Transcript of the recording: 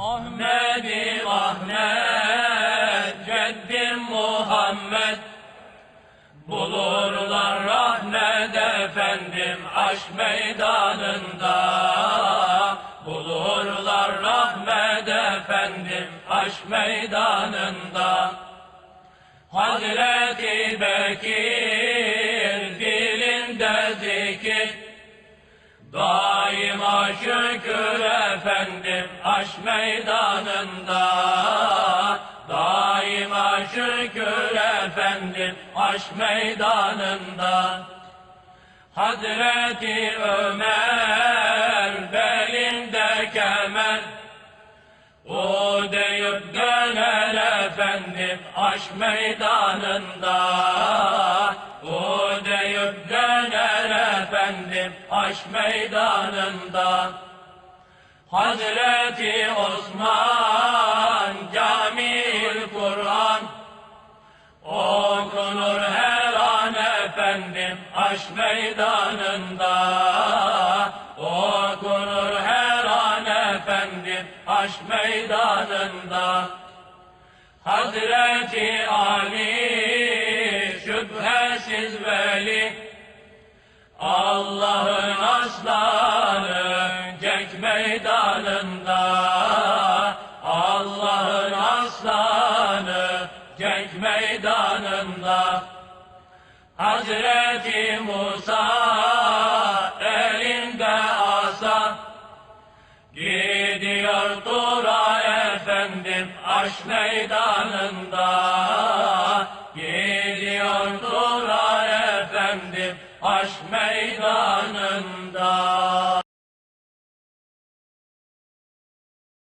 Ahmedi Ahmet, Ceddim Muhammed. Bulurlar rahmet efendim aşk meydanında. Bulurlar rahmet efendim aşk meydanında. Hazreti Bekir dilinde zikir. Daima şükür efendim meydanında. Daima şükür efendim aşk meydanında. Hazreti Ömer belinde kemer. O deyip döner efendim aşk meydanında. O deyip döner efendim aşk meydanında Hazreti Osman Camil Kur'an. Okunur her an efendim aşk meydanında. Okunur her an efendim aşk meydanında. Hazreti Ali şüphesiz veli. Allah'ın meydanında Hazreti Musa elinde asa Gidiyor Tura efendim aş meydanında. Gidiyor Tura efendim aş meydanında.